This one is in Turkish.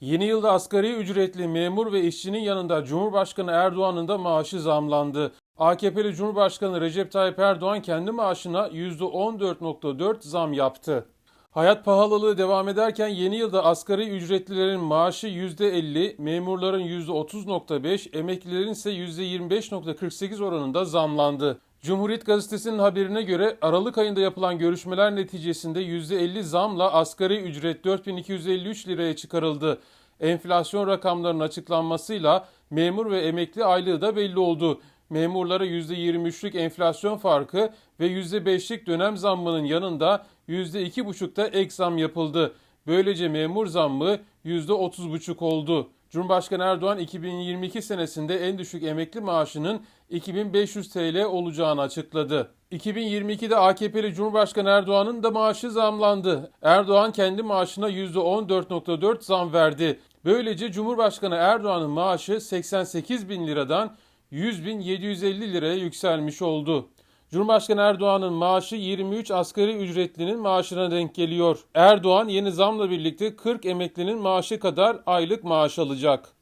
Yeni yılda asgari ücretli memur ve işçinin yanında Cumhurbaşkanı Erdoğan'ın da maaşı zamlandı. AKP'li Cumhurbaşkanı Recep Tayyip Erdoğan kendi maaşına %14.4 zam yaptı. Hayat pahalılığı devam ederken yeni yılda asgari ücretlilerin maaşı %50, memurların %30.5, emeklilerin ise %25.48 oranında zamlandı. Cumhuriyet Gazetesi'nin haberine göre Aralık ayında yapılan görüşmeler neticesinde %50 zamla asgari ücret 4253 liraya çıkarıldı. Enflasyon rakamlarının açıklanmasıyla memur ve emekli aylığı da belli oldu. Memurlara %23'lük enflasyon farkı ve %5'lik dönem zammının yanında %2,5'da ek zam yapıldı. Böylece memur zammı %30,5 oldu. Cumhurbaşkanı Erdoğan 2022 senesinde en düşük emekli maaşının 2500 TL olacağını açıkladı. 2022'de AKP'li Cumhurbaşkanı Erdoğan'ın da maaşı zamlandı. Erdoğan kendi maaşına %14.4 zam verdi. Böylece Cumhurbaşkanı Erdoğan'ın maaşı 88 bin liradan 100.750 liraya yükselmiş oldu. Cumhurbaşkanı Erdoğan'ın maaşı 23 asgari ücretlinin maaşına denk geliyor. Erdoğan yeni zamla birlikte 40 emeklinin maaşı kadar aylık maaş alacak.